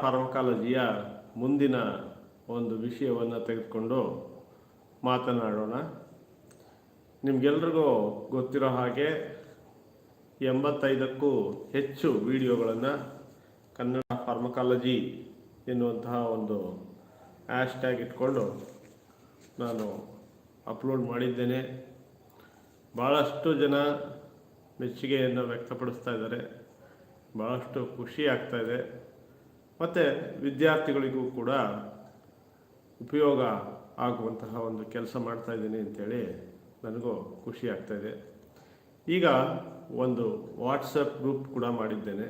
ಫಾರ್ಮಕಾಲಜಿಯ ಮುಂದಿನ ಒಂದು ವಿಷಯವನ್ನು ತೆಗೆದುಕೊಂಡು ಮಾತನಾಡೋಣ. ನಿಮಗೆಲ್ರಿಗೂ ಗೊತ್ತಿರೋ ಹಾಗೆ ಎಂಬತ್ತೈದಕ್ಕೂ ಹೆಚ್ಚು ವಿಡಿಯೋಗಳನ್ನು ಕನ್ನಡ ಫಾರ್ಮಕಾಲಜಿ ಎನ್ನುವಂತಹ ಒಂದು ಹ್ಯಾಶ್ಟ್ಯಾಗ್ ಇಟ್ಕೊಂಡು ನಾನು ಅಪ್ಲೋಡ್ ಮಾಡಿದ್ದೇನೆ. ಭಾಳಷ್ಟು ಜನ ಮೆಚ್ಚುಗೆಯನ್ನು ವ್ಯಕ್ತಪಡಿಸ್ತಾ ಇದ್ದಾರೆ. ಭಾಳಷ್ಟು ಖುಷಿ ಆಗ್ತಾ ಇದೆ. ಮತ್ತು ವಿದ್ಯಾರ್ಥಿಗಳಿಗೂ ಕೂಡ ಉಪಯೋಗ ಆಗುವಂತಹ ಒಂದು ಕೆಲಸ ಮಾಡ್ತಾ ಇದ್ದೀನಿ ಅಂತೇಳಿ ನನಗೂ ಖುಷಿ ಆಗ್ತಾಯಿದೆ ಈಗ ಒಂದು ವಾಟ್ಸಪ್ ಗ್ರೂಪ್ ಕೂಡ ಮಾಡಿದ್ದೇನೆ.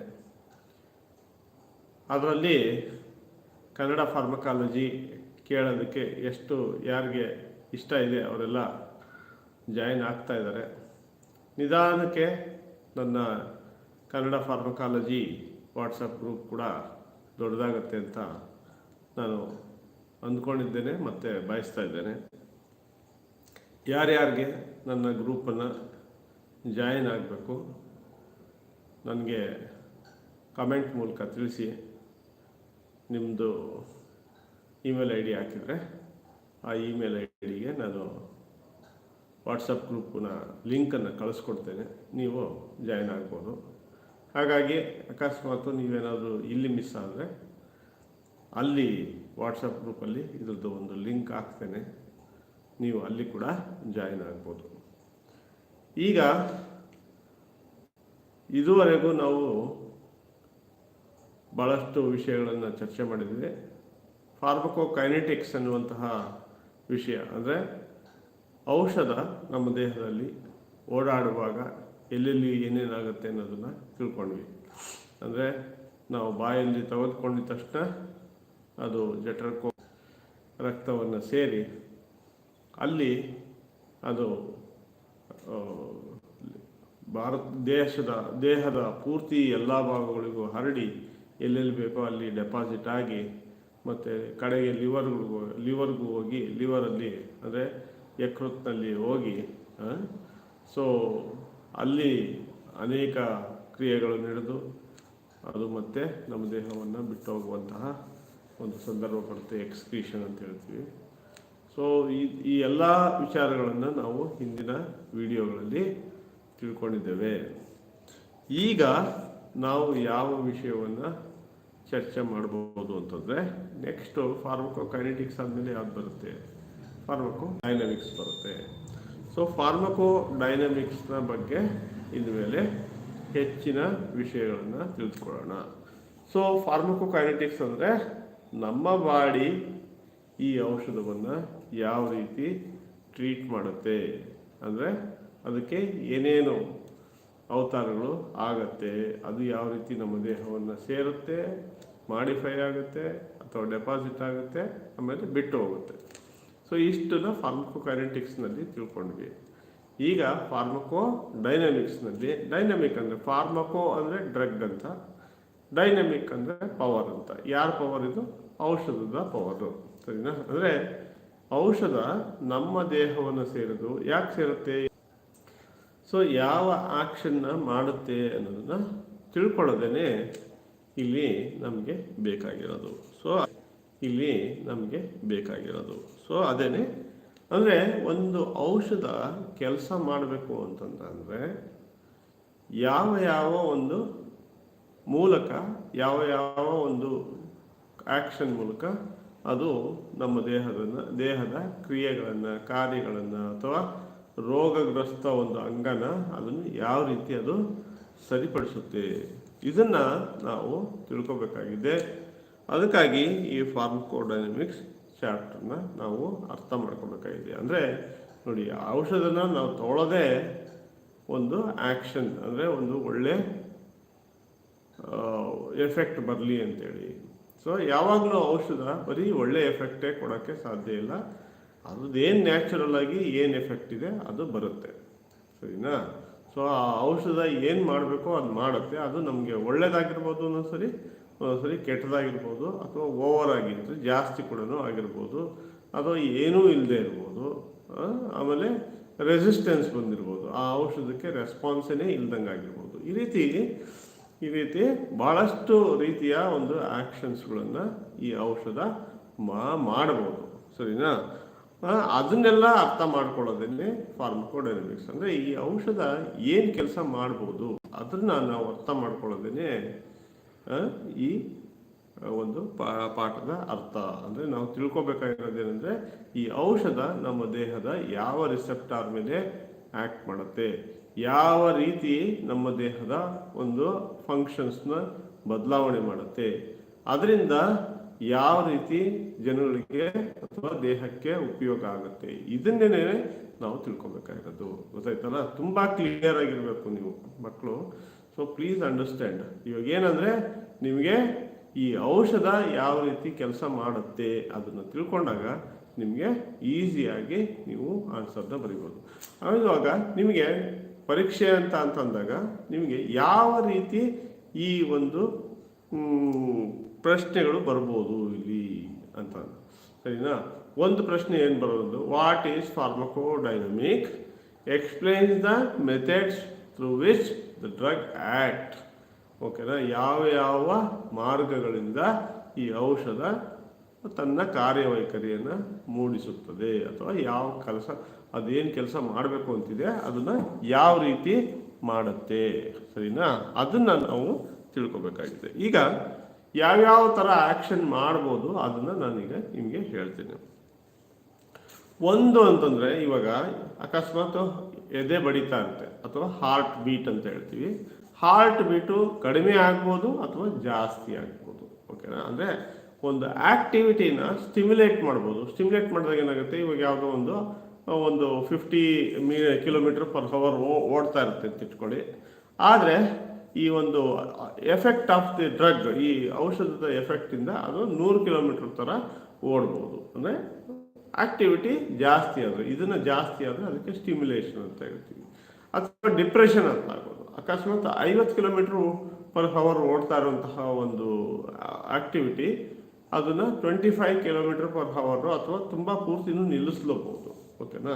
ಅದರಲ್ಲಿ ಕನ್ನಡ ಫಾರ್ಮಕಾಲಜಿ ಕೇಳೋದಕ್ಕೆ ಎಷ್ಟು ಯಾರಿಗೆ ಇಷ್ಟ ಇದೆ ಅವರೆಲ್ಲ ಜಾಯಿನ್ ಆಗ್ತಾ ಇದ್ದಾರೆ. ನಿಧಾನಕ್ಕೆ ನನ್ನ ಕನ್ನಡ ಫಾರ್ಮಕಾಲಜಿ ವಾಟ್ಸಪ್ ಗ್ರೂಪ್ ಕೂಡ ದೊಡ್ಡದಾಗತ್ತೆ ಅಂತ ನಾನು ಅಂದ್ಕೊಂಡಿದ್ದೇನೆ ಮತ್ತು ಬಯಸ್ತಾ ಇದ್ದೇನೆ. ಯಾರ್ಯಾರಿಗೆ ನನ್ನ ಗ್ರೂಪನ್ನು ಜಾಯಿನ್ ಆಗಬೇಕು ನನಗೆ ಕಮೆಂಟ್ ಮೂಲಕ ತಿಳಿಸಿ ನಿಮ್ಮದು ಇಮೇಲ್ ಐ ಡಿ ಹಾಕಿದರೆ ಆ ಇಮೇಲ್ ಐ ಡಿಗೆ ನಾನು ವಾಟ್ಸಪ್ ಗ್ರೂಪನ್ನ ಲಿಂಕನ್ನು ಕಳಿಸ್ಕೊಡ್ತೇನೆ. ನೀವು ಜಾಯಿನ್ ಆಗ್ಬೋದು. ಹಾಗಾಗಿ ಅಕಸ್ಮಾತ್ ನೀವೇನಾದರೂ ಇಲ್ಲಿ ಮಿಸ್ ಆದರೆ ಅಲ್ಲಿ ವಾಟ್ಸಪ್ ಗ್ರೂಪಲ್ಲಿ ಇದ್ರದ್ದು ಒಂದು ಲಿಂಕ್ ಹಾಕ್ತೇನೆ. ನೀವು ಅಲ್ಲಿ ಕೂಡ ಜಾಯಿನ್ ಆಗ್ಬೋದು. ಈಗ ಇದುವರೆಗೂ ನಾವು ಭಾಳಷ್ಟು ವಿಷಯಗಳನ್ನು ಚರ್ಚೆ ಮಾಡಿದ್ದೀವಿ ಫಾರ್ಮಕೋ ಕೈನೆಟಿಕ್ಸ್ ಅನ್ನುವಂತಹ ವಿಷಯ ಅಂದರೆ ಔಷಧ ನಮ್ಮ ದೇಹದಲ್ಲಿ ಓಡಾಡುವಾಗ ಎಲ್ಲೆಲ್ಲಿ ಏನೇನಾಗುತ್ತೆ ಅನ್ನೋದನ್ನು ತಿಳ್ಕೊಂಡ್ವಿ. ಅಂದರೆ ನಾವು ಬಾಯಲ್ಲಿ ತೆಗೆದುಕೊಂಡಿದ ತಕ್ಷಣ ಅದು ಜಠರಕ್ಕೋ ರಕ್ತವನ್ನು ಸೇರಿ ಅಲ್ಲಿ ಅದು ಭಾರತ ದೇಶದ, ದೇಹದ ಪೂರ್ತಿ ಎಲ್ಲ ಭಾಗಗಳಿಗೂ ಹರಡಿ ಎಲ್ಲೆಲ್ಲಿ ಬೇಕೋ ಅಲ್ಲಿ ಡೆಪಾಸಿಟ್ ಆಗಿ ಮತ್ತು ಕಡೆಗೆ ಲಿವರ್ಗಳಿಗೂ ಲಿವರ್ಗೂ ಹೋಗಿ ಲಿವರಲ್ಲಿ, ಅಂದರೆ ಯಕೃತ್ನಲ್ಲಿ ಹೋಗಿ ಸೊ ಅಲ್ಲಿ ಅನೇಕ ಕ್ರಿಯೆಗಳು ನಡೆದು ಅದು ಮತ್ತೆ ನಮ್ಮ ದೇಹವನ್ನು ಬಿಟ್ಟು ಹೋಗುವಂತಹ ಒಂದು ಸಂದರ್ಭ ಬರುತ್ತೆ ಎಕ್ಸ್ಕ್ರೀಷನ್ ಅಂತ ಹೇಳ್ತೀವಿ. ಸೊ ಈ ಈ ಎಲ್ಲ ವಿಚಾರಗಳನ್ನು ನಾವು ಹಿಂದಿನ ವಿಡಿಯೋಗಳಲ್ಲಿ ತಿಳ್ಕೊಂಡಿದ್ದೇವೆ. ಈಗ ನಾವು ಯಾವ ವಿಷಯವನ್ನು ಚರ್ಚೆ ಮಾಡಬಹುದು ಅಂತಂದರೆ ನೆಕ್ಸ್ಟು ಫಾರ್ಮಕೋ ಕೈನೆಟಿಕ್ಸ್ ಆದಮೇಲೆ ಯಾವ್ದು ಬರುತ್ತೆ? ಫಾರ್ಮಕೋ ಡೈನಮಿಕ್ಸ್ ಬರುತ್ತೆ. ಸೊ ಫಾರ್ಮಕೋ ಡೈನಮಿಕ್ಸ್ನ ಬಗ್ಗೆ ಮೇಲೆ ಹೆಚ್ಚಿನ ವಿಷಯಗಳನ್ನು ತಿಳಿದುಕೊಳ್ಳೋಣ ಸೊ ಫಾರ್ಮಕೋ ಕೈನೆಟಿಕ್ಸ್ ಅಂದರೆ ನಮ್ಮ ಬಾಡಿ ಈ ಔಷಧವನ್ನು ಯಾವ ರೀತಿ ಟ್ರೀಟ್ ಮಾಡುತ್ತೆ? ಅಂದರೆ ಅದಕ್ಕೆ ಏನೇನು ಅವತಾರಗಳು ಆಗತ್ತೆ? ಅದು ಯಾವ ರೀತಿ ನಮ್ಮ ದೇಹವನ್ನು ಸೇರುತ್ತೆ ಮಾಡಿಫೈ ಆಗುತ್ತೆ, ಅಥವಾ ಡೆಪಾಸಿಟ್ ಆಗುತ್ತೆ, ಆಮೇಲೆ ಬಿಟ್ಟು ಹೋಗುತ್ತೆ. ಸೊ ಇಷ್ಟನ್ನು ಫಾರ್ಮಕೋ ಕೈನೆಟಿಕ್ಸ್ನಲ್ಲಿ ತಿಳ್ಕೊಂಡ್ವಿ. ಈಗ ಫಾರ್ಮಕೋ ಡೈನಮಿಕ್ಸ್ನಲ್ಲಿ ಡೈನಮಿಕ್ ಅಂದರೆ ಫಾರ್ಮಕೋ ಅಂದರೆ ಡ್ರಗ್ ಅಂತ ಡೈನಮಿಕ್ ಅಂದರೆ ಪವರ್ ಅಂತ. ಯಾರ ಪವರ್ ಇದು? ಔಷಧದ ಪವರು ಸರಿನಾ? ಅಂದರೆ ಔಷಧ ನಮ್ಮ ದೇಹವನ್ನು ಸೇರಿದು, ಯಾಕೆ ಸೇರುತ್ತೆ? ಸೊ ಯಾವ ಆಕ್ಷನ್ನ ಮಾಡುತ್ತೆ ಅನ್ನೋದನ್ನ ತಿಳ್ಕೊಳ್ಳೋದೇನೆ ಇಲ್ಲಿ ನಮಗೆ ಬೇಕಾಗಿರೋದು. ಸೊ ಇಲ್ಲಿ ನಮಗೆ ಬೇಕಾಗಿರೋದು. ಸೊ ಅದೇನೆ? ಅಂದರೆ ಒಂದು ಔಷಧ ಕೆಲಸ ಮಾಡಬೇಕು ಅಂತಂದ್ರೆ ಯಾವ ಯಾವ ಒಂದು ಮೂಲಕ, ಯಾವ ಯಾವ ಒಂದು ಆ್ಯಕ್ಷನ್ ಮೂಲಕ ಅದು ನಮ್ಮ ದೇಹದ ದೇಹದ ಕ್ರಿಯೆಗಳನ್ನು, ಕಾರ್ಯಗಳನ್ನು ಅಥವಾ ರೋಗಗ್ರಸ್ತ ಒಂದು ಅಂಗನ ಅದನ್ನು ಯಾವ ರೀತಿ ಅದು ಸರಿಪಡಿಸುತ್ತೆ? ಇದನ್ನು ನಾವು ತಿಳ್ಕೊಬೇಕಾಗಿದೆ. ಅದಕ್ಕಾಗಿ ಈ ಫಾರ್ಮಕೋಡೈನಮಿಕ್ಸ್ ಚಾಪ್ಟರ್ನ ನಾವು ಅರ್ಥ ಮಾಡ್ಕೋಬೇಕಾಗಿದೆ ಅಂದರೆ ನೋಡಿ, ಔಷಧನ ನಾವು ತೊಗೊಳ್ಳೋದೇ ಒಂದು ಆ್ಯಕ್ಷನ್ ಅಂದರೆ ಒಂದು ಒಳ್ಳೆ ಎಫೆಕ್ಟ್ ಬರಲಿ ಅಂತೇಳಿ. ಸೊ ಯಾವಾಗಲೂ ಔಷಧ ಬರೀ ಒಳ್ಳೆ ಎಫೆಕ್ಟೇ ಕೊಡೋಕ್ಕೆ ಸಾಧ್ಯ ಇಲ್ಲ. ಅದೇನು ನ್ಯಾಚುರಲ್ ಆಗಿ ಏನು ಎಫೆಕ್ಟ್ ಇದೆ, ಅದು ಬರುತ್ತೆ. ಸರಿನಾ? ಸೊ ಆ ಔಷಧ ಏನು ಮಾಡಬೇಕೋ ಅದು ಮಾಡುತ್ತೆ. ಅದು ನಮಗೆ ಒಳ್ಳೇದಾಗಿರ್ಬೋದು ಒಂದೊಂದ್ಸರಿ ಒಂದೊಂದ್ಸರಿ ಕೆಟ್ಟದಾಗಿರ್ಬೋದು ಅಥವಾ ಓವರ್ ಆಗಿತ್ತು ಜಾಸ್ತಿ ಕೂಡ ಆಗಿರ್ಬೋದು, ಅಥವಾ ಏನೂ ಇಲ್ಲದೆ ಇರ್ಬೋದು ಆಮೇಲೆ ರೆಸಿಸ್ಟೆನ್ಸ್ ಬಂದಿರ್ಬೋದು, ಆ ಔಷಧಕ್ಕೆ ರೆಸ್ಪಾನ್ಸೇ ಇಲ್ದಂಗೆ ಆಗಿರ್ಬೋದು. ಈ ರೀತಿ ಈ ರೀತಿ ಭಾಳಷ್ಟು ರೀತಿಯ ಒಂದು ಆ್ಯಕ್ಷನ್ಸ್ಗಳನ್ನು ಈ ಔಷಧ ಮಾ, ಮಾಡ್ಬೋದು. ಸರಿನಾ? ಅದನ್ನೆಲ್ಲ ಅರ್ಥ ಮಾಡ್ಕೊಳ್ಳೋದನ್ನೇ ಫಾರ್ಮಕೋಡೈನಮಿಕ್ಸ್ ಅಂದರೆ ಈ ಔಷಧ ಏನು ಕೆಲಸ ಮಾಡ್ಬೋದು ಅದನ್ನು ನಾವು ಅರ್ಥ ಮಾಡ್ಕೊಳ್ಳೋದೇನೆ ಈ ಒಂದು ಪಾಠದ ಅರ್ಥ. ಅಂದರೆ ನಾವು ತಿಳ್ಕೊಬೇಕಾಗಿರೋದೇನೆಂದರೆ ಈ ಔಷಧ ನಮ್ಮ ದೇಹದ ಯಾವ ರಿಸೆಪ್ಟಾರ್ ಮೇಲೆ ಆ್ಯಕ್ಟ್ ಮಾಡುತ್ತೆ, ಯಾವ ರೀತಿ ನಮ್ಮ ದೇಹದ ಒಂದು ಫಂಕ್ಷನ್ಸ್ನ ಬದಲಾವಣೆ ಮಾಡುತ್ತೆ, ಅದರಿಂದ ಯಾವ ರೀತಿ ಜನಗಳಿಗೆ ಅಥವಾ ದೇಹಕ್ಕೆ ಉಪಯೋಗ ಆಗುತ್ತೆ ಇದನ್ನೇ ನಾವು ತಿಳ್ಕೊಬೇಕಾಗಿರೋದು. ಗೊತ್ತಾಯ್ತಲ್ಲ? ತುಂಬ ಕ್ಲಿಯರ್ ಆಗಿರಬೇಕು ನೀವು ಮಕ್ಕಳು. ಸೊ ಪ್ಲೀಸ್ ಅಂಡರ್ಸ್ಟ್ಯಾಂಡ್ ಇವಾಗ ಏನಂದರೆ ನಿಮಗೆ ಈ ಔಷಧ ಯಾವ ರೀತಿ ಕೆಲಸ ಮಾಡುತ್ತೆ ಅದನ್ನು ತಿಳ್ಕೊಂಡಾಗ ನಿಮಗೆ ಈಸಿಯಾಗಿ ನೀವು ಆನ್ಸರ್ನ ಬರಿಬೋದು. ಇವಾಗ ನಿಮಗೆ ಪರೀಕ್ಷೆ ಅಂತ ಅಂತಂದಾಗ ನಿಮಗೆ ಯಾವ ರೀತಿ ಈ ಒಂದು ಪ್ರಶ್ನೆಗಳು ಬರ್ಬೋದು ಇಲ್ಲಿ ಅಂತ ಸರಿನಾ? ಒಂದು ಪ್ರಶ್ನೆ ಏನು ಬರೋದು? What is pharmacodynamic explains the methods through which the drug act ಓಕೆನಾ ಯಾವ ಯಾವ ಮಾರ್ಗಗಳಿಂದ ಈ ಔಷಧ ತನ್ನ ಕಾರ್ಯವೈಖರಿಯನ್ನು ಮೂಡಿಸುತ್ತದೆ ಅಥವಾ ಯಾವ ಕೆಲಸ, ಅದೇನು ಕೆಲಸ ಮಾಡಬೇಕು ಅಂತಿದೆ ಅದನ್ನು ಯಾವ ರೀತಿ ಮಾಡುತ್ತೆ? ಸರಿನಾ? ಅದನ್ನು ನಾವು ತಿಳ್ಕೊಬೇಕಾಗಿದೆ. ಈಗ ಯಾವ್ಯಾವ ಥರ ಆ್ಯಕ್ಷನ್ ಮಾಡ್ಬೋದು ಅದನ್ನು ನಾನೀಗ ನಿಮಗೆ ಹೇಳ್ತೀನಿ. ಒಂದು ಅಂತಂದರೆ ಇವಾಗ ಅಕಸ್ಮಾತ್ ಎದೆ ಬಡಿತ ಅಂತೆ ಅಥವಾ ಹಾರ್ಟ್ ಬೀಟ್ ಅಂತ ಹೇಳ್ತೀವಿ. ಹಾರ್ಟ್ ಬೀಟು ಕಡಿಮೆ ಆಗ್ಬೋದು ಅಥವಾ ಜಾಸ್ತಿ ಆಗ್ಬೋದು ಓಕೆನಾ ಅಂದರೆ ಒಂದು ಆ್ಯಕ್ಟಿವಿಟಿನ ಸ್ಟಿಮ್ಯುಲೇಟ್ ಮಾಡ್ಬೋದು. ಸ್ಟಿಮ್ಯುಲೇಟ್ ಮಾಡಿದಾಗ ಏನಾಗುತ್ತೆ? ಇವಾಗ ಯಾವುದೋ ಒಂದು ಒಂದು ಫಿಫ್ಟಿ ಮೀ ಕಿಲೋಮೀಟ್ರ್ ಪರ್ ಅವರ್ ಓಡ್ತಾ ಇರುತ್ತೆ ಅಂತ ಇಟ್ಕೊಳ್ಳಿ. ಆದರೆ ಈ ಒಂದು ಎಫೆಕ್ಟ್ ಆಫ್ ದಿ ಡ್ರಗ್ ಈ ಔಷಧದ ಎಫೆಕ್ಟಿಂದ ಅದು ನೂರು ಕಿಲೋಮೀಟ್ರ್ ಥರ ಓಡ್ಬೋದು. ಅಂದರೆ ಆಕ್ಟಿವಿಟಿ ಜಾಸ್ತಿ ಆದರೆ, ಇದನ್ನು ಜಾಸ್ತಿ ಆದರೆ ಅದಕ್ಕೆ ಸ್ಟಿಮ್ಯುಲೇಷನ್ ಅಂತ ಹೇಳ್ತೀವಿ. ಅಥವಾ ಡಿಪ್ರೆಷನ್ ಅಂತ ಆಗ್ಬೋದು. ಅಕಸ್ಮಾತ್ ಐವತ್ತು ಕಿಲೋಮೀಟ್ರ್ ಪರ್ ಹವರ್ ಓಡ್ತಾ ಇರುವಂತಹ ಒಂದು ಆಕ್ಟಿವಿಟಿ ಅದನ್ನು twenty five kilometre per hour ಅಥವಾ ತುಂಬ ಪೂರ್ತಿನೂ ನಿಲ್ಲಿಸ್ಲೋಬಹುದು. ಓಕೆನಾ?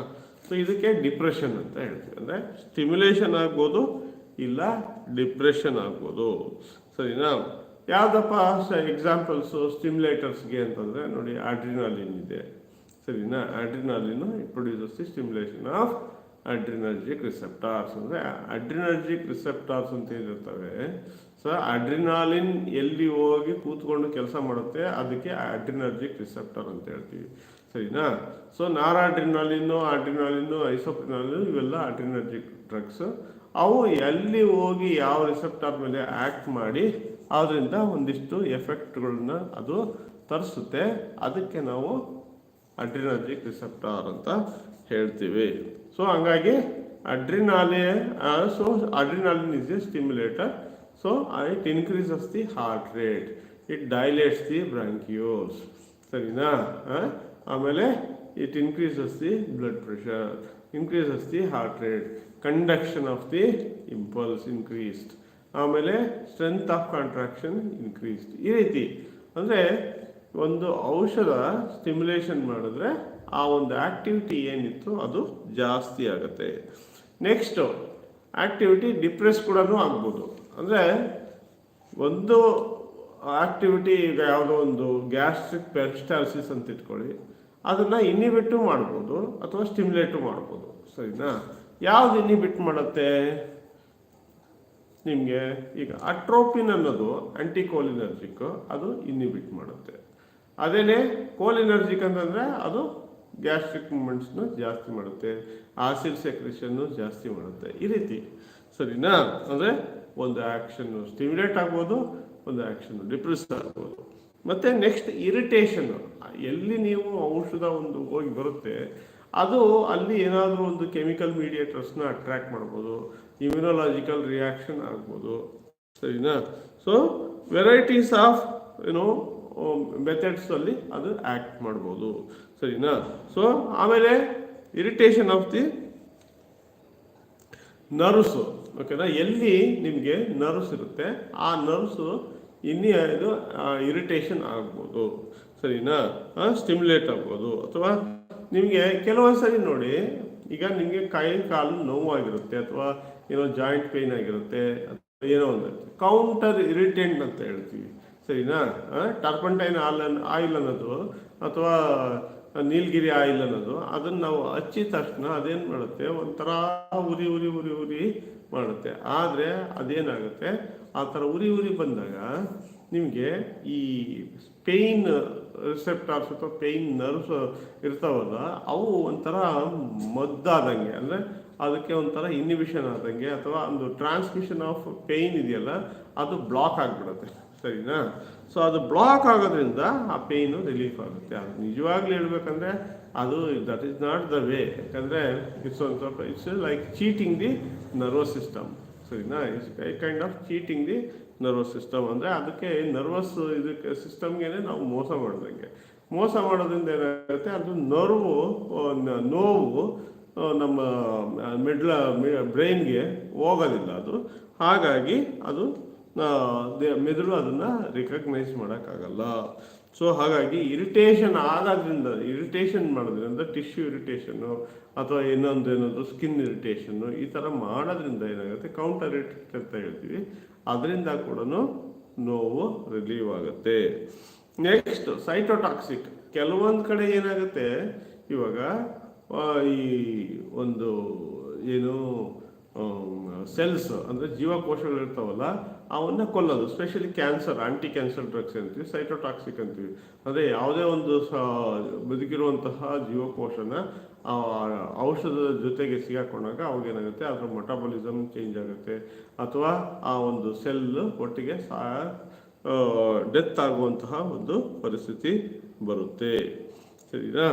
ಸೊ ಇದಕ್ಕೆ ಡಿಪ್ರೆಷನ್ ಅಂತ ಹೇಳ್ತೀವಿ. ಅಂದರೆ ಸ್ಟಿಮ್ಯುಲೇಷನ್ ಆಗ್ಬೋದು, ಇಲ್ಲ ಡಿಪ್ರೆಷನ್ ಆಗ್ಬೋದು. ಸರಿನಾ? ಯಾವುದಪ್ಪ ಎಕ್ಸಾಂಪಲ್ಸು ಸ್ಟಿಮ್ಯುಲೇಟರ್ಸ್ಗೆ ಅಂತಂದರೆ ನೋಡಿ ಆಡ್ರಿನಾಲಿನ್ ಇದೆ. ಸರಿನಾ adrenaline it produces the stimulation of adrenergic receptors ಅಂದರೆ ಅಡ್ರಿನರ್ಜಿಕ್ ರಿಸೆಪ್ಟಾರ್ಸ್ ಅಂತ ಏನಿರ್ತವೆ? ಸೊ ಅಡ್ರಿನಾಲಿನ್ ಎಲ್ಲಿ ಹೋಗಿ ಕೂತ್ಕೊಂಡು ಕೆಲಸ ಮಾಡುತ್ತೆ? ಅದಕ್ಕೆ ಅಡ್ರಿನರ್ಜಿಕ್ ರಿಸೆಪ್ಟರ್ ಅಂತ ಹೇಳ್ತೀವಿ. ಸರಿನಾ? ಸೊ ನಾರಾಡ್ರಿನಾಲಿನ್ನು ಅಡ್ರಿನಾಲಿನ್ನು ಐಸೋಪ್ರಿನಾಲಿನ್ ಇವೆಲ್ಲ ಅಡ್ರಿನರ್ಜಿಕ್ ಡ್ರಗ್ಸ್ ಅವು ಎಲ್ಲಿ ಹೋಗಿ ಯಾವ ರಿಸೆಪ್ಟಾರ್ ಮೇಲೆ ಆ್ಯಕ್ಟ್ ಮಾಡಿ ಅದರಿಂದ ಒಂದಿಷ್ಟು ಎಫೆಕ್ಟ್ಗಳನ್ನ ಅದು ತರಿಸುತ್ತೆ. ಅದಕ್ಕೆ ನಾವು ಅಡ್ರಿನರ್ಜಿಕ್ ರಿಸೆಪ್ಟಾರ್ ಅಂತ ಹೇಳ್ತೀವಿ. ಸೊ ಹಂಗಾಗಿ adrenaline so adrenaline is a stimulator so it increases the heart rate it dilates the bronchioles ಸರಿನಾ? ಆಮೇಲೆ it increases the blood pressure increases the heart rate conduction of the impulse increased ಆಮೇಲೆ strength of contraction increased ಈ ರೀತಿ. ಅಂದರೆ ಒಂದು ಔಷಧ stimulation ಮಾಡಿದ್ರೆ ಆ ಒಂದು ಆಕ್ಟಿವಿಟಿ ಏನಿತ್ತು ಅದು ಜಾಸ್ತಿ ಆಗುತ್ತೆ. ನೆಕ್ಸ್ಟು ಆಕ್ಟಿವಿಟಿ ಡಿಪ್ರೆಸ್ ಕೂಡ ಆಗ್ಬೋದು. ಅಂದರೆ ಒಂದು ಆಕ್ಟಿವಿಟಿ ಈಗ ಯಾವುದೋ ಒಂದು ಗ್ಯಾಸ್ಟ್ರಿಕ್ ಪೆರಿಸ್ಟಾಲಿಸಿಸ್ ಅಂತ ಇಟ್ಕೊಳ್ಳಿ, ಅದನ್ನು ಇನ್ನಿಬಿಟ್ಟು ಮಾಡ್ಬೋದು ಅಥವಾ ಸ್ಟಿಮ್ಯುಲೇಟು ಮಾಡ್ಬೋದು. ಸರಿನಾ? ಯಾವ್ದು ಇನಿಬಿಟ್ ಮಾಡುತ್ತೆ? ನಿಮಗೆ ಈಗ ಅಟ್ರೋಪಿನ್ ಅನ್ನೋದು ಆಂಟಿಕೋಲಿನರ್ಜಿಕ್ ಅದು ಇನಿಬಿಟ್ ಮಾಡುತ್ತೆ. ಅದೇನೇ ಕೋಲಿನರ್ಜಿಕ್ ಅಂತಂದರೆ ಅದು ಗ್ಯಾಸ್ಟ್ರಿಕ್ ಮೂಮೆಂಟ್ಸ್ನು ಜಾಸ್ತಿ ಮಾಡುತ್ತೆ ಆಸಿಡ್ ಸೆಕ್ರೆಷನ್ನು ಜಾಸ್ತಿ ಮಾಡುತ್ತೆ, ಈ ರೀತಿ. ಸರಿನಾ? ಅಂದರೆ ಒಂದು ಆ್ಯಕ್ಷನ್ನು ಸ್ಟಿಮ್ಯುಲೇಟ್ ಆಗ್ಬೋದು, ಒಂದು ಆ್ಯಕ್ಷನ್ನು ಡಿಪ್ರೆಸ್ ಆಗ್ಬೋದು. ಮತ್ತು ನೆಕ್ಸ್ಟ್ ಇರಿಟೇಷನ್ ಎಲ್ಲಿ ನೀವು ಔಷಧ ಒಂದು ಹೋಗಿ ಬರುತ್ತೆ, ಅದು ಅಲ್ಲಿ ಏನಾದರೂ ಒಂದು ಕೆಮಿಕಲ್ ಮೀಡಿಯೇಟರ್ಸ್ನ ಅಟ್ರ್ಯಾಕ್ಟ್ ಮಾಡ್ಬೋದು ಇಮ್ಯುನೊಲಾಜಿಕಲ್ ರಿಯಾಕ್ಷನ್ ಆಗ್ಬೋದು. ಸರಿನಾ? ಸೊ ವೆರೈಟೀಸ್ ಆಫ್ ಏನೋ ಮೆಥಡ್ಸ್ ಅಲ್ಲಿ ಅದು ಆ್ಯಕ್ಟ್ ಮಾಡ್ಬೋದು. ಸರಿನಾ? ಸೊ ಆಮೇಲೆ ಇರಿಟೇಷನ್ ಆಫ್ ದಿ ನರ್ವ್ಸು ಓಕೆನಾ ಎಲ್ಲಿ ನಿಮಗೆ ನರ್ವ್ಸ್ ಇರುತ್ತೆ, ಆ ನರ್ವ್ಸು ಇನ್ನಿ ಇದು ಇರಿಟೇಷನ್ ಆಗ್ಬೋದು. ಸರಿನಾ? ಸ್ಟಿಮ್ಯುಲೇಟ್ ಆಗ್ಬೋದು. ಅಥವಾ ನಿಮಗೆ ಕೆಲವೊಂದು ಸರಿ ನೋಡಿ, ಈಗ ನಿಮಗೆ ಕೈ, ಕಾಲು ನೋವಾಗಿರುತ್ತೆ, ಅಥವಾ ಏನೋ ಜಾಯಿಂಟ್ ಪೇನ್ ಆಗಿರುತ್ತೆ ಏನೋ ಒಂದು. ಕೌಂಟರ್ ಇರಿಟೆಂಟ್ ಅಂತ ಹೇಳ್ತೀವಿ. ಸರಿನಾ? ಟರ್ಪಂಟೈನ್ ಆಲ್ ಆಯಿಲ್ ಅನ್ನೋದು ಅಥವಾ ನೀಲಗಿರಿ ಆಯಿಲ್ ಅನ್ನೋದು, ಅದನ್ನು ನಾವು ಹಚ್ಚಿದ ತಕ್ಷಣ ಅದೇನು ಮಾಡುತ್ತೆ? ಒಂಥರ ಉರಿ ಉರಿ ಉರಿ ಉರಿ ಮಾಡುತ್ತೆ. ಆದರೆ ಅದೇನಾಗುತ್ತೆ? ಆ ಥರ ಉರಿ ಉರಿ ಬಂದಾಗ ನಿಮಗೆ ಈ ಪೇಯ್ನ್ ರಿಸೆಪ್ಟಾರ್ಸ್ ಅಥವಾ ಪೇಯ್ನ್ ನರ್ವ್ಸ್ ಇರ್ತಾವಲ್ಲ, ಅವು ಒಂಥರ ಮದ್ದಾದಂಗೆ, ಅಂದರೆ ಅದಕ್ಕೆ ಒಂಥರ ಇನ್ಹಿಬಿಷನ್ ಆದಂಗೆ ಅಥವಾ ಒಂದು ಟ್ರಾನ್ಸ್ಮಿಷನ್ ಆಫ್ ಪೇಯ್ನ್ ಇದೆಯಲ್ಲ, ಅದು ಬ್ಲಾಕ್ ಆಗಿಬಿಡುತ್ತೆ. ಸರಿನಾ? ಸೊ ಅದು ಬ್ಲಾಕ್ ಆಗೋದ್ರಿಂದ ಆ ಪೇಯ್ನು ರಿಲೀಫ್ ಆಗುತ್ತೆ. ಅದು ನಿಜವಾಗ್ಲೂ ಹೇಳ್ಬೇಕಂದ್ರೆ ಅದು that is not the way ಯಾಕಂದರೆ ಇಟ್ಸ್ ಒಂದು ಸ್ವಲ್ಪ it's like cheating the nervous system ಸರಿನಾ? It's kind of cheating the nervous system ಅಂದರೆ ಅದಕ್ಕೆ ನರ್ವಸ್ ಇದಕ್ಕೆ ಸಿಸ್ಟಮ್ಗೆ ನಾವು ಮೋಸ ಮಾಡ್ದಂಗೆ. ಮೋಸ ಮಾಡೋದ್ರಿಂದ ಏನಾಗುತ್ತೆ? ಅದು ನರ್ವು ನೋವು ನಮ್ಮ ಮಿಡ್ಲ ಬ್ರೈನ್ಗೆ ಹೋಗೋದಿಲ್ಲ ಅದು. ಹಾಗಾಗಿ ಅದು ಮೆದುಳು ಅದನ್ನು ರಿಕಗ್ನೈಸ್ ಮಾಡೋಕ್ಕಾಗಲ್ಲ. ಸೊ ಹಾಗಾಗಿ ಇರಿಟೇಷನ್ ಆಗೋದ್ರಿಂದ ಇರಿಟೇಷನ್ ಮಾಡೋದ್ರಿಂದ ಟಿಶ್ಯೂ ಇರಿಟೇಷನ್ನು ಅಥವಾ ಇನ್ನೊಂದು ಏನದು ಸ್ಕಿನ್ ಇರಿಟೇಷನ್ನು ಈ ಥರ ಮಾಡೋದ್ರಿಂದ ಏನಾಗುತ್ತೆ? ಕೌಂಟರ್ ಇರಿಟೇಟ್ ಅಂತ ಹೇಳ್ತೀವಿ. ಅದರಿಂದ ಕೂಡ ನೋವು ರಿಲೀವ್ ಆಗುತ್ತೆ. ನೆಕ್ಸ್ಟ್ ಸೈಟೋಟಾಕ್ಸಿಕ್ ಕೆಲವೊಂದು ಕಡೆ ಏನಾಗುತ್ತೆ? ಇವಾಗ ಈ ಒಂದು, ಏನು ಸೆಲ್ಸ್ ಅಂದರೆ ಜೀವಕೋಶಗಳು ಇರ್ತಾವಲ್ಲ ಅವನ್ನ ಕೊಲ್ಲೋದು specially cancer anti cancer drugs ಅಂತೀವಿ ಸೈಟೋಟಾಕ್ಸಿಕ್ ಅಂತೀವಿ. ಅಂದರೆ ಯಾವುದೇ ಒಂದು ಬದುಕಿರುವಂತಹ ಜೀವಕೋಶನ ಔಷಧದ ಜೊತೆಗೆ ಸಿಗಾಕೊಂಡಾಗ ಅವಾಗ ಏನಾಗುತ್ತೆ ಅದರ ಮೆಟಾಬಲಿಸಮ್ ಚೇಂಜ್ ಆಗುತ್ತೆ. ಅಥವಾ ಆ ಒಂದು ಸೆಲ್ ಒಟ್ಟಿಗೆ ಸಾ ಡೆತ್ ಆಗುವಂತಹ ಒಂದು ಪರಿಸ್ಥಿತಿ ಬರುತ್ತೆ. ಸರಿನಾ?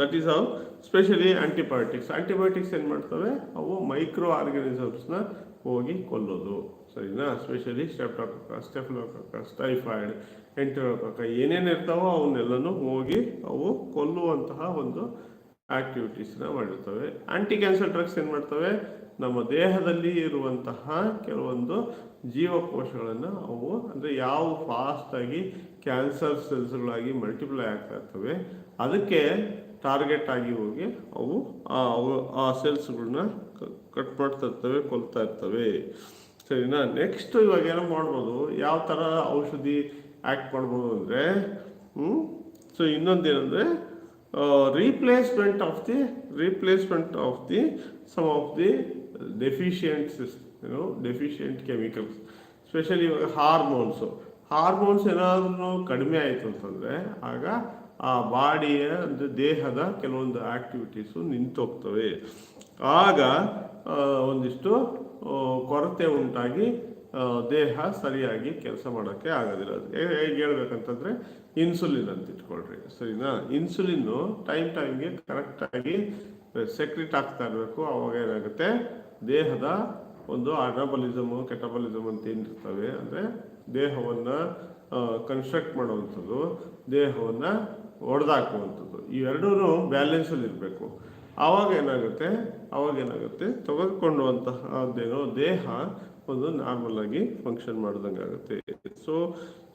That is of specially antibiotics antibiotics ಏನು ಮಾಡ್ತವೆ? ಅವು ಮೈಕ್ರೋ ಆರ್ಗನಿಸಮ್ಸ್ನ ಹೋಗಿ ಕೊಲ್ಲೋದು. ಸರಿನಾ ಸ್ಪೆಷಲಿ ಸ್ಟೆಪ್ಟಾಕೋಕ ಸ್ಟೆಫ್ಲೋಕೋಕಸ್ ಟೈಫಾಯ್ಡ್ ಎಂಟರೋಕೋಕ ಏನೇನು ಇರ್ತಾವೋ ಅವನ್ನೆಲ್ಲನೂ ಹೋಗಿ ಅವು ಕೊಲ್ಲುವಂತಹ ಒಂದು ಆಕ್ಟಿವಿಟೀಸ್ನ ಮಾಡಿರ್ತವೆ. ಆ್ಯಂಟಿ ಕ್ಯಾನ್ಸರ್ ಡ್ರಗ್ಸ್ ಏನು ಮಾಡ್ತವೆ? ನಮ್ಮ ದೇಹದಲ್ಲಿ ಇರುವಂತಹ ಕೆಲವೊಂದು ಜೀವಕೋಶಗಳನ್ನು ಅವು ಅಂದರೆ ಯಾವ ಫಾಸ್ಟಾಗಿ ಕ್ಯಾನ್ಸರ್ ಸೆಲ್ಸ್ಗಳಾಗಿ ಮಲ್ಟಿಪ್ಲೈ ಆಗ್ತಾ ಇರ್ತವೆ, ಅದಕ್ಕೆ ಟಾರ್ಗೆಟ್ ಆಗಿ ಹೋಗಿ ಅವು- ಆ ಸೆಲ್ಸ್ಗಳನ್ನ ಕಟ್ ಮಾಡ್ತಾ ಇರ್ತವೆ, ಕೊಲ್ತಾ ಇರ್ತವೆ. ಸರಿನಾ ನೆಕ್ಸ್ಟ್ ಇವಾಗ ಏನೋ ಮಾಡ್ಬೋದು. ಯಾವ ಥರ ಔಷಧಿ ಆ್ಯಕ್ಟ್ ಮಾಡ್ಬೋದು ಅಂದರೆ so ಇನ್ನೊಂದೇನೆಂದರೆ replacement of the replacement of the some of the deficient ಏನು ಡೆಫಿಷಿಯೆಂಟ್ ಕೆಮಿಕಲ್ಸ್ ಸ್ಪೆಷಲಿ ಇವಾಗ ಹಾರ್ಮೋನ್ಸು ಹಾರ್ಮೋನ್ಸ್ ಏನಾದರೂ ಕಡಿಮೆ ಆಯಿತು ಅಂತಂದರೆ, ಆಗ ಆ ಬಾಡಿಯ, ಅಂದರೆ ದೇಹದ ಕೆಲವೊಂದು ಆ್ಯಕ್ಟಿವಿಟೀಸು ನಿಂತೋಗ್ತವೆ. ಆಗ ಒಂದಿಷ್ಟು ಕೊರತೆ ಉಂಟಾಗಿ ದೇಹ ಸರಿಯಾಗಿ ಕೆಲಸ ಮಾಡೋಕ್ಕೆ ಹೇ- ಹೇಗೆ ಹೇಳ್ಬೇಕಂತಂದರೆ ಇನ್ಸುಲಿನ್ ಅಂತ ಇಟ್ಕೊಳ್ರಿ, ಸರಿನಾ? ಇನ್ಸುಲಿನ್ನು ಟೈಮ್ ಟೈಮ್ಗೆ ಕರೆಕ್ಟಾಗಿ ಸೆಕ್ರೆಟ್ ಆಗ್ತಾ ಇರಬೇಕು. ಅವಾಗ ಏನಾಗುತ್ತೆ? ದೇಹದ ಒಂದು ಅನಬಲಿಸಮು ಕೆಟಬಲಿಸಮ್ ಅಂತ ಏನಿರ್ತವೆ, ಅಂದರೆ ದೇಹವನ್ನು ಕನ್ಸ್ಟ್ರಕ್ಟ್ ಮಾಡುವಂಥದ್ದು, ದೇಹವನ್ನು ಒಡೆದಾಕುವಂಥದ್ದು. ಇವೆರಡೂ ಬ್ಯಾಲೆನ್ಸಲ್ಲಿ ಇರಬೇಕು. ಆವಾಗ ಏನಾಗುತ್ತೆ? ಆವಾಗ ಏನಾಗುತ್ತೆ? ತೆಗೆದುಕೊಂಡುವಂತಹದ್ದೇನೋ ದೇಹ ಒಂದು ನಾರ್ಮಲ್ ಆಗಿ ಫಂಕ್ಷನ್ ಮಾಡ್ದಂಗೆ ಆಗುತ್ತೆ. ಸೊ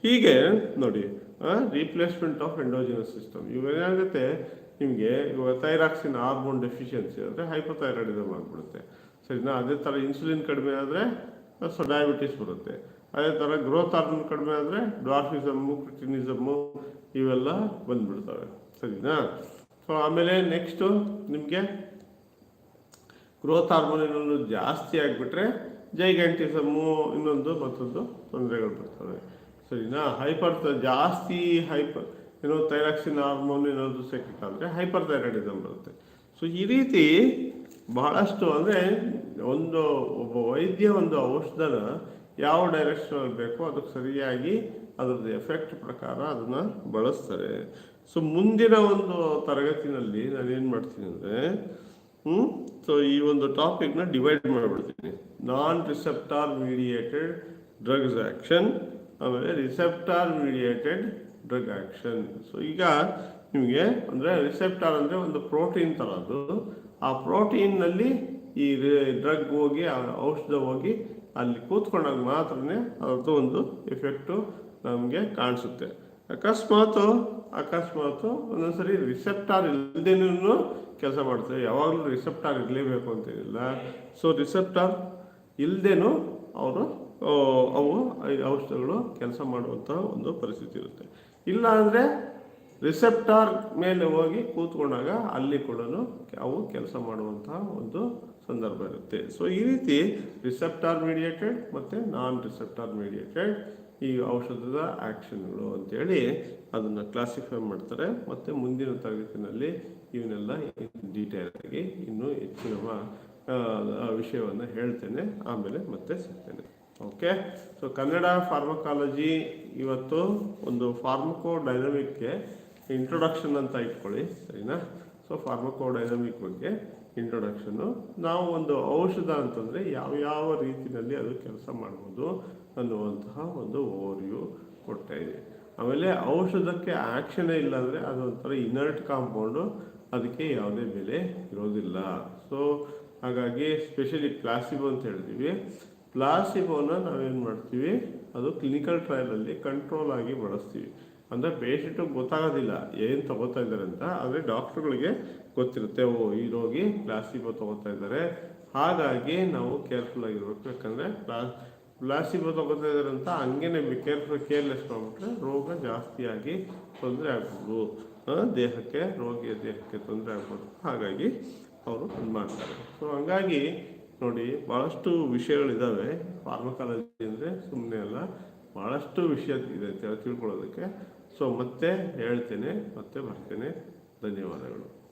ಹೀಗೆ ನೋಡಿ ರೀಪ್ಲೇಸ್ಮೆಂಟ್ ಆಫ್ ಎಂಡೋಜಿನಸ್ ಸಿಸ್ಟಮ್ ಇವೇನಾಗುತ್ತೆ ನಿಮಗೆ ಇವಾಗ ಥೈರಾಕ್ಸಿನ್ ಹಾರ್ಮೋನ್ ಡೆಫಿಷಿಯನ್ಸಿ ಅಂದರೆ ಹೈಪೋಥೈರಾಯ್ಡಿಸಮ್ ಆಗಿಬಿಡುತ್ತೆ. ಸರಿನಾ? ಅದೇ ಥರ ಇನ್ಸುಲಿನ್ ಕಡಿಮೆ ಆದರೆ ಸೊ ಡಯಾಬಿಟಿಸ್ ಬರುತ್ತೆ. ಅದೇ ಥರ ಗ್ರೋತ್ ಹಾರ್ಮೋನ್ ಕಡಿಮೆ ಆದರೆ ಡ್ವಾರ್ಫಿಸಮ್ಮು ಕ್ರಿಟಿನಿಸಮ್ಮು ಇವೆಲ್ಲ ಬಂದ್ಬಿಡ್ತವೆ. ಸರಿನಾ? ಸೊ ಆಮೇಲೆ ನೆಕ್ಸ್ಟು ನಿಮಗೆ ಗ್ರೋತ್ ಹಾರ್ಮೋನ್ ಇನ್ನೊಂದು ಜಾಸ್ತಿ ಆಗಿಬಿಟ್ರೆ ಜೈಗ್ಯಾಂಟಿಸಮು ಇನ್ನೊಂದು ಮತ್ತೊಂದು ತೊಂದರೆಗಳು ಬರ್ತವೆ. ಸರಿನಾ? ಹೈಪರ್ ಜಾಸ್ತಿ ಹೈಪರ್ ಏನೋ ಥೈರಾಕ್ಸಿನ್ ಹಾರ್ಮೋನ್ ಏನಾದರೂ ಸೆಕ್ರೆಟ್ ಆದರೆ ಹೈಪರ್ ಥೈರಾಯ್ಡಿಸಮ್ ಬರುತ್ತೆ. ಸೊ ಈ ರೀತಿ ಬಹಳಷ್ಟು ಅಂದರೆ ಒಂದು ಒಬ್ಬ ವೈದ್ಯ ಒಂದು ಔಷಧನ ಯಾವ ಡೈರೆಕ್ಷನಲ್ಲಿ ಬೇಕೋ ಅದಕ್ಕೆ ಸರಿಯಾಗಿ ಅದರದ್ದು ಎಫೆಕ್ಟ್ ಪ್ರಕಾರ ಅದನ್ನು ಬಳಸ್ತಾರೆ. ಸೊ ಮುಂದಿನ ಒಂದು ತರಗತಿನಲ್ಲಿ ನಾನು ಏನು ಮಾಡ್ತೀನಿ ಅಂದರೆ ಹ್ಞೂ ಸೊ ಈ ಒಂದು ಟಾಪಿಕ್ನ ಡಿವೈಡ್ ಮಾಡಿಬಿಡ್ತೀನಿ. Non receptor mediated drugs action ಆಮೇಲೆ receptor mediated drug action so ಈಗ ನಿಮಗೆ ಅಂದರೆ ರಿಸೆಪ್ಟಾರ್ ಅಂದರೆ ಒಂದು ಪ್ರೋಟೀನ್ ಥರ ಅದು. ಆ ಪ್ರೋಟೀನ್ನಲ್ಲಿ ಈ ಡ್ರಗ್ ಹೋಗಿ, ಆ ಔಷಧ ಹೋಗಿ ಅಲ್ಲಿ ಕೂತ್ಕೊಂಡಾಗ ಮಾತ್ರ ಅದರದ್ದು ಒಂದು ಎಫೆಕ್ಟು ನಮಗೆ ಕಾಣಿಸುತ್ತೆ. ಅಕಸ್ಮಾತ್ ಒಂದೊಂದು ಒಂದೊಂದ್ಸರಿ ರಿಸೆಪ್ಟಾರ್ ಇಲ್ಲದೇನೂ ಕೆಲಸ ಮಾಡ್ತೇವೆ ಯಾವಾಗಲೂ ರಿಸೆಪ್ಟಾರ್ ಇರಲೇಬೇಕು ಅಂತೇನಿಲ್ಲ ಸೊ ರಿಸೆಪ್ಟಾರ್ ಇಲ್ಲದೇನು ಅವರು ಅವು ಔಷಧಗಳು ಕೆಲಸ ಮಾಡುವಂಥ ಒಂದು ಪರಿಸ್ಥಿತಿ ಇರುತ್ತೆ. ಇಲ್ಲ ಅಂದರೆ ರಿಸೆಪ್ಟಾರ್ ಮೇಲೆ ಹೋಗಿ ಕೂತ್ಕೊಂಡಾಗ ಅಲ್ಲಿ ಕೂಡ ಅವು ಕೆಲಸ ಮಾಡುವಂತಹ ಒಂದು ಸಂದರ್ಭ ಇರುತ್ತೆ. ಸೊ ಈ ರೀತಿ ರಿಸೆಪ್ಟಾರ್ ಮೀಡಿಯೇಟೆಡ್ ಮತ್ತು ನಾನ್ ರಿಸೆಪ್ಟಾರ್ ಮೀಡಿಯೇಟೆಡ್ ಈ ಔಷಧದ ಆ್ಯಕ್ಷನ್ಗಳು ಅಂತೇಳಿ ಅದನ್ನು ಕ್ಲಾಸಿಫೈ ಮಾಡ್ತಾರೆ. ಮತ್ತು ಮುಂದಿನ ತರಗತಿನಲ್ಲಿ ಇವನ್ನೆಲ್ಲ ಡೀಟೇಲ್ ಆಗಿ ಇನ್ನೂ ಹೆಚ್ಚಿನ ವಿಷಯವನ್ನು ಹೇಳ್ತೇನೆ. ಆಮೇಲೆ ಮತ್ತೆ ಸಿಗ್ತೇನೆ. ಓಕೆ ಸೊ ಕನ್ನಡ ಫಾರ್ಮಕಾಲಜಿ ಇವತ್ತು ಒಂದು ಫಾರ್ಮಕೋ ಡೈನಮಿಕ್ಗೆ ಇಂಟ್ರೊಡಕ್ಷನ್ ಅಂತ ಇಟ್ಕೊಳ್ಳಿ, ಸರಿನಾ? ಸೊ ಫಾರ್ಮಕೋ ಡೈನಮಿಕ್ ಬಗ್ಗೆ ಇಂಟ್ರೊಡಕ್ಷನ್ನು ನಾವು ಒಂದು ಔಷಧ ಅಂತಂದರೆ ಯಾವ ಯಾವ ರೀತಿಯಲ್ಲಿ ಅದು ಕೆಲಸ ಮಾಡ್ಬೋದು ಅನ್ನುವಂತಹ ಒಂದು ಓವರ್ವ್ಯೂ ಕೊಡ್ತಾ ಇದೆ ಆಮೇಲೆ ಔಷಧಕ್ಕೆ ಆ್ಯಕ್ಷನೇ ಇಲ್ಲ ಅಂದರೆ ಅದೊಂಥರ ಇನರ್ಟ್ ಕಾಂಪೌಂಡು ಅದಕ್ಕೆ ಯಾವುದೇ ಬೆಲೆ ಇರೋದಿಲ್ಲ. ಸೊ ಹಾಗಾಗಿ ಸ್ಪೆಷಲಿ ಪ್ಲಾಸಿಬೋ ಅಂತ ಹೇಳ್ತೀವಿ. ಪ್ಲಾಸಿಬೋನ ನಾವೇನು ಮಾಡ್ತೀವಿ? ಅದು ಕ್ಲಿನಿಕಲ್ ಟ್ರಯಲಲ್ಲಿ ಕಂಟ್ರೋಲ್ ಆಗಿ ಬಳಸ್ತೀವಿ. ಅಂದರೆ ಪೇಷಂಟಿಗೆ ಗೊತ್ತಾಗೋದಿಲ್ಲ ಏನು ತಗೋತಾ ಇದ್ದಾರೆ ಅಂತ, ಆದರೆ ಡಾಕ್ಟ್ರುಗಳಿಗೆ ಗೊತ್ತಿರುತ್ತೆ, ಓ ಈ ರೋಗಿ ಪ್ಲಾಸಿಬೋ ತಗೋತಾ ಇದ್ದಾರೆ. ಹಾಗಾಗಿ ನಾವು ಕೇರ್ಫುಲ್ ಆಗಿರ್ಬೇಕು, ಯಾಕಂದರೆ ಪ್ಲಾ ಪ್ಲಾಸಿಬೋ ತಗೋತಾ ಇದ್ದಾರೆ ಅಂತ ಹಂಗೇನೆ ಕೇರ್ಫುಲ್ ಕೇರ್ಲೆಸ್ ಹೋಗ್ಬಿಟ್ರೆ ರೋಗ ಜಾಸ್ತಿಯಾಗಿ ತೊಂದರೆ ಆಗ್ಬೋದು. ದೇಹಕ್ಕೆ, ರೋಗಿಯ ದೇಹಕ್ಕೆ ತೊಂದರೆ ಆಗ್ಬೋದು. ಹಾಗಾಗಿ ಅವರು ಇದು ಮಾಡ್ತಾರೆ. ಸೊ ಹಂಗಾಗಿ ನೋಡಿ ಭಾಳಷ್ಟು ವಿಷಯಗಳಿದ್ದಾವೆ ಫಾರ್ಮಕಾಲಜಿ ಅಂದರೆ ಸುಮ್ಮನೆ ಅಲ್ಲ ಭಾಳಷ್ಟು ವಿಷಯ ಇದೆ ತಿಳ್ಕೊಳ್ಳೋದಕ್ಕೆ. ಸೊ ಮತ್ತೆ ಹೇಳ್ತೇನೆ ಮತ್ತೆ ಬರ್ತೇನೆ. ಧನ್ಯವಾದಗಳು.